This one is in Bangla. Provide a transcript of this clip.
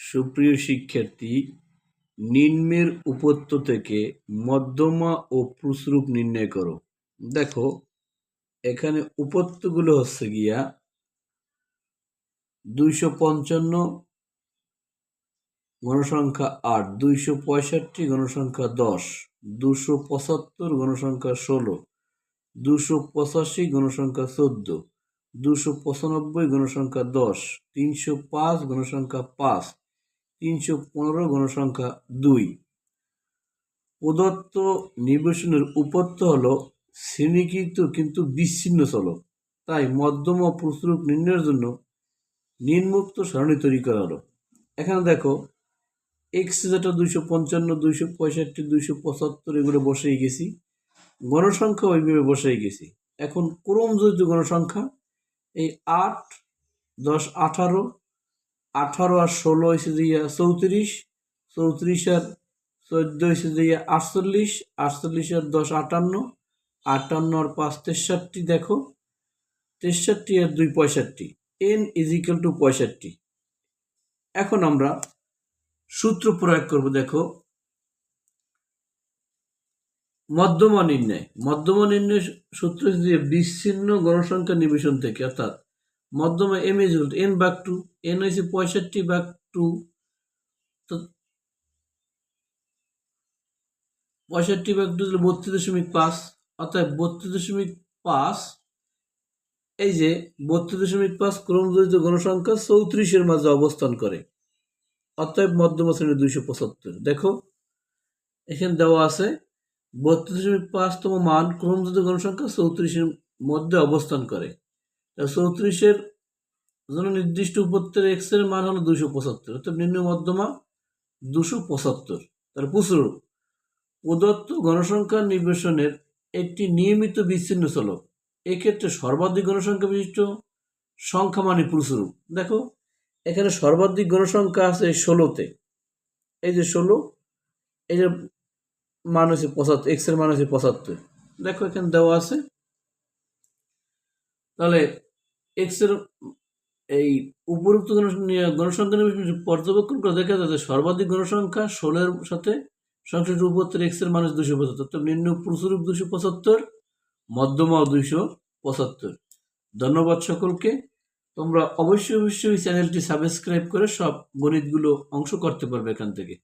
সুপ্রিয় শিক্ষার্থী, নিম্নের উপত্য থেকে মধ্যমা ও প্রসরূপ নির্ণয় করো। দেখো, এখানে উপত্যগুলো হচ্ছে গিয়া দুইশো পঞ্চান্ন গণসংখ্যা আট, দুইশো পঁয়ষট্টি গণসংখ্যা দশ দুশো পঁচাত্তর গণসংখ্যা ষোলো দুশো পঁচাশি গণসংখ্যা চোদ্দ দুশো পঁচানব্বই গণসংখ্যা দশ, তিনশো পাঁচ গণসংখ্যা পাঁচ তিনশো পনেরো গণসংখ্যা দুই। প্রদত্ত নির্বাচনের উপত্য হল শ্রেণীকৃত কিন্তু বিচ্ছিন্ন চলক। তাই মধ্যম ও প্রস্তুরূপ নির্ণয়ের জন্য নিম্মুক্ত সারণী তৈরি করা হলো। এখানে দেখো এক্স যেটা দুইশো পঞ্চান্ন, দুইশো পঁয়ষট্টি, দুইশো পঁচাত্তর এগুলো বসেই গেছি। গণসংখ্যা ওইভাবে বসেই গেছি। এখন ক্রমজৈত গণসংখ্যা এই আট, দশ, আঠারো আঠারো আর ষোলো হয়েছে দিয়ে চৌত্রিশ চৌত্রিশ আর চোদ্দ হয়েছে দিয়ে আটচল্লিশ আটচল্লিশ আর দশ আটান্ন আটান্ন আর পাঁচ তেষট্টি দেখো, তেষট্টি আর দুই পঁয়ষট্টি এন ইজিক্যাল টু পঁয়ষট্টি। এখন আমরা সূত্র প্রয়োগ করব, দেখো। মধ্যমা নির্ণয় মধ্যমা নির্ণয় সূত্র বিচ্ছিন্ন গণসংখ্যা নিবেশন থেকে, অর্থাৎ মধ্যমা এম ইজ এন বাক টু এন হয়েছে পঁয়ষট্টি বাক টু পঁয়ষট্টি বাক টু বত্রিশ দশমিক পাঁচ অর্থাৎ বত্রিশ দশমিক পাঁচ, এই যে বত্রিশ দশমিক পাঁচ ক্রমজড়িত গণসংখ্যা চৌত্রিশের মাঝে অবস্থান করে, অতএব মধ্যমা শ্রেণি দুইশো পঁচাত্তর। দেখো, এখানে দেওয়া আছে, বত্রিশ দশমিক পাঁচতম মান ক্রমজড়িত গণসংখ্যা চৌত্রিশের মধ্যে অবস্থান করে। চৌত্রিশের জন্য নির্দিষ্ট উপত্যের এক্সের মান হলো দুশো পঁচাত্তর, অর্থাৎ নিম্ন মধ্যমা দুশো পঁচাত্তর। তার পুসুর প্রদত্ত গণসংখ্যা নির্বাসনের একটি নিয়মিত বিচ্ছিন্ন চলক। এক্ষেত্রে সর্বাধিক গণসংখ্যা বিশিষ্ট সংখ্যা মানে পুরুষরূপ। দেখো, এখানে সর্বাধিক গণসংখ্যা আছে ষোলোতে। এই যে ষোলো, এই যে মান পঁচাত্তর এক্সের মান হচ্ছে পঁচাত্তর। দেখো, এখানে দেওয়া আছে। তাহলে এক্সের এই উপরোক্ত গণসংখ্যা পর্যবেক্ষণ করে দেখা যাচ্ছে সর্বাধিক গণসংখ্যা ষোলোর সাথে সংশ্লিষ্ট উপত্তর এক্সের মানুষ দুশো পঁচাত্তর। নিম্ন প্রচুরূপ দুশো পঁচাত্তর, মধ্যমা দুইশো পঁচাত্তর। ধন্যবাদ সকলকে। তোমরা অবশ্যই অবশ্যই চ্যানেলটি সাবস্ক্রাইব করে সব গণিতগুলো অংশ করতে পারবে এখান থেকে।